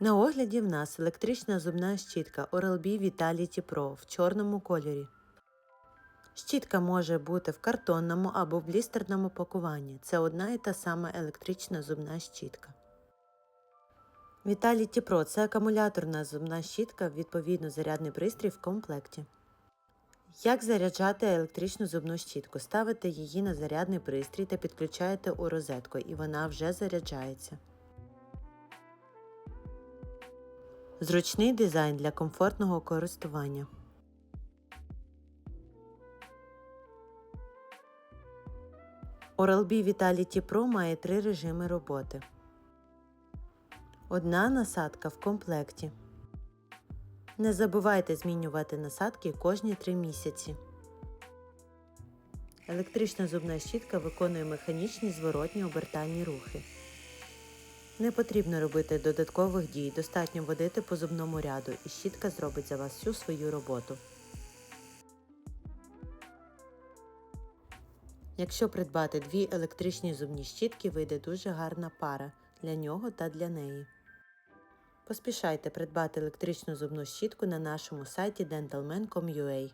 На огляді в нас електрична зубна щітка Oral-B Vitality Pro в чорному кольорі. Щітка може бути в картонному або в блістерному пакуванні. Це одна і та сама електрична зубна щітка. Vitality Pro це акумуляторна зубна щітка, відповідно зарядний пристрій в комплекті. Як заряджати електричну зубну щітку? Ставите її на зарядний пристрій та підключаєте у розетку, і вона вже заряджається. Зручний дизайн для комфортного користування. Oral-B Vitality Pro має три режими роботи. Одна насадка в комплекті. Не забувайте змінювати насадки кожні 3 місяці. Електрична зубна щітка виконує механічні зворотні обертальні рухи. Не потрібно робити додаткових дій, достатньо водити по зубному ряду і щітка зробить за вас всю свою роботу. Якщо придбати дві електричні зубні щітки, вийде дуже гарна пара для нього та для неї. Поспішайте придбати електричну зубну щітку на нашому сайті dentalman.com.ua